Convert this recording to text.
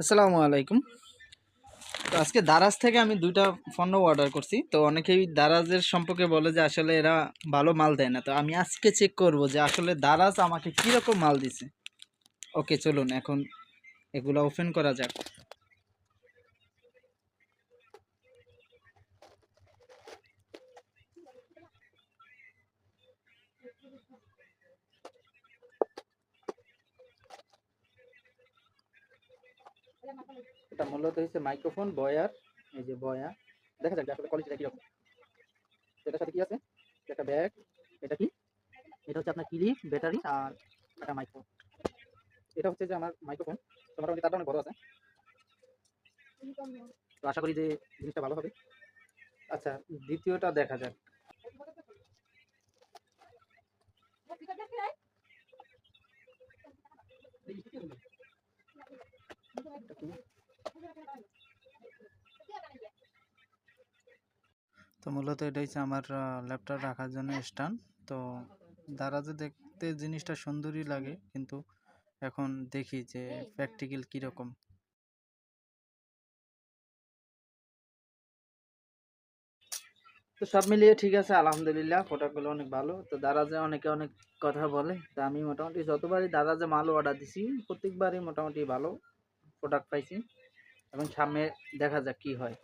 আসসালামু আলাইকুম। তো আজকে দারাজ থেকে আমি দুইটা পণ্য অর্ডার করছি। তো অনেকেই দারাজের সম্পর্কে বলে যে আসলে এরা ভালো মাল দেয় না। তো আমি আজকে চেক করব যে আসলে দারাজ আমাকে কীরকম মাল দিছে। ওকে চলুন এখন এগুলো ওপেন করা যাক। এটা মূলত হচ্ছে মাইক্রোফোন, বয়ার, এই যে বয়া। দেখা যাক আসলে কোয়ালিটিটা কীরকম। তো এটার সাথে কি আছে? একটা ব্যাগ এটা কি? এটা হচ্ছে আপনার ক্লিপ ব্যাটারি আর একটা মাইক্রোফোন এটা হচ্ছে যে আমার মাইক্রোফোন মোটামুটি তারটা অনেক বড় আছে। তো আশা করি যে জিনিসটা ভালো হবে। আচ্ছা দ্বিতীয়টা দেখা যাক এটা কি? তো মূলত এটা হচ্ছে আমার ল্যাপটপ রাখার জন্য স্ট্যান্ড তো দারাজে দেখতে জিনিসটা সুন্দরই লাগে, কিন্তু এখন দেখি যে প্র্যাকটিক্যাল কীরকম। তো সব মিলিয়ে ঠিক আছে, আলহামদুলিল্লাহ প্রোডাক্টগুলো অনেক ভালো। তো দারাজে অনেকে অনেক কথা বলে, তা আমি মোটামুটি যতবারই দারাজে মাল অর্ডার দিছি, প্রত্যেকবারই মোটামুটি ভালো। প্রোডাক্ট পাইছি এবং সামনে দেখা যাক কি হয়।